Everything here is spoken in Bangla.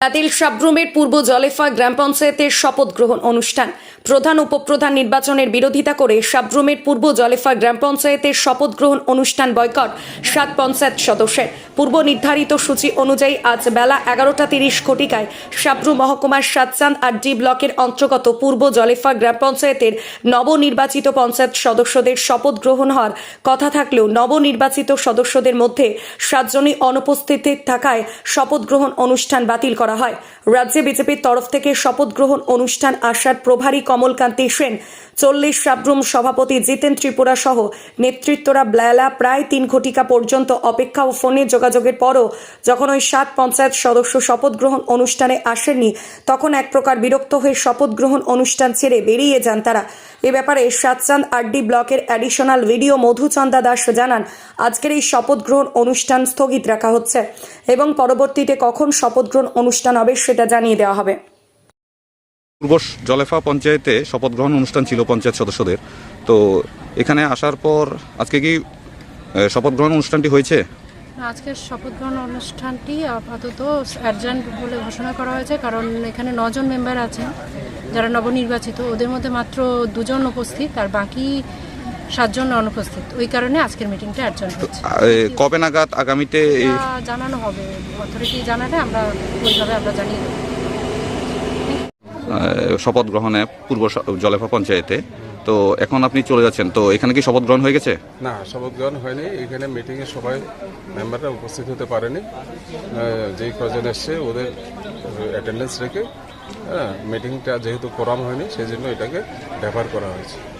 বাতিল সাব্রুমের পূর্ব জলেফা গ্রাম পঞ্চায়েতের শপথ গ্রহণ অনুষ্ঠান। প্রধান উপপ্রধান নির্বাচনের বিরোধিতা করে সাব্রুমের পূর্ব জলেফা গ্রাম পঞ্চায়েতের শপথ গ্রহণ অনুষ্ঠান বয়কট সাত পঞ্চায়েত সদস্যের। পূর্ব নির্ধারিত সূচি অনুযায়ী আজ বেলা এগারোটা তিরিশ ঘটিকায় সাব্রু মহকুমার সাতচাঁদ আর ডি ব্লকের অন্তর্গত পূর্ব জলেফা গ্রাম পঞ্চায়েতের নবনির্বাচিত পঞ্চায়েত সদস্যদের শপথ গ্রহণ হওয়ার কথা থাকলেও নবনির্বাচিত সদস্যদের মধ্যে সাতজনই অনুপস্থিত থাকায় শপথ গ্রহণ অনুষ্ঠান বাতিল করা হয়। রাজ্যে বিজেপির তরফ থেকে শপথ গ্রহণ অনুষ্ঠান আসার প্রভারী কমলকান্তি সেন, চল্লিশ সাবরুম সভাপতি জিতেন ত্রিপুরা সহ নেতৃত্বরা বেলা প্রায় তিন ঘটিকা পর্যন্ত অপেক্ষা ও ফোনে যোগাযোগের পরও যখন ওই সাত পঞ্চায়েত সদস্য শপথ গ্রহণ অনুষ্ঠানে আসেননি, তখন এক প্রকার বিরক্ত হয়ে শপথ গ্রহণ অনুষ্ঠান ছেড়ে বেরিয়ে যান তারা। এ ব্যাপারে সাতচাঁদ আরডি ব্লকের অ্যাডিশনাল ভিডিও মধুচন্দা দাস জানান, আজকের এই শপথ গ্রহণ অনুষ্ঠান স্থগিত রাখা হচ্ছে এবং পরবর্তীতে কখন শপথ গ্রহণ অনুষ্ঠান হবে সেটা জানিয়ে দেওয়া হবে। পূর্ব জলেফা পঞ্চায়েতে শপথ গ্রহণ অনুষ্ঠান ছিল পঞ্চায়েত সদস্যদের। তো এখানে আসার পর আজকে কি শপথ গ্রহণ অনুষ্ঠানটি হয়েছে? আজকের শপথ গ্রহণ অনুষ্ঠানটি আপাতত অ্যাডজান্ট বলে ঘোষণা করা হয়েছে কারণ এখানে নজন মেম্বার আছেন যারা নবনির্বাচিত। ওদের মধ্যে মাত্র দুজন উপস্থিত আর বাকি সাতজন অনুপস্থিত। ওই কারণে আজকের মিটিংটা অ্যাডজান্ট হচ্ছে কবে নাগাদ আগামীতে এটা জানানো হবে। অথরিটি জানালে আমরা ওইভাবে আমরা জানিয়ে দেবো। শপথ গ্রহণে পূর্ব স- জলেফা পঞ্চায়েতে। তো এখন আপনি চলে যাচ্ছেন। তো এখানে কি শপথ গ্রহণ হয়ে গেছে? না শপথ গ্রহণ হয়নি। এখানে মিটিংয়ে সবাই মেম্বাররা উপস্থিত হতে পারেনি। আহ, যেই কজন এসছে ওদের অ্যাটেন্ডেন্স রেখে হ্যাঁ মিটিংটা যেহেতু কোরাম হয়নি সেই জন্য এটাকে ব্যবহার করা হয়েছে।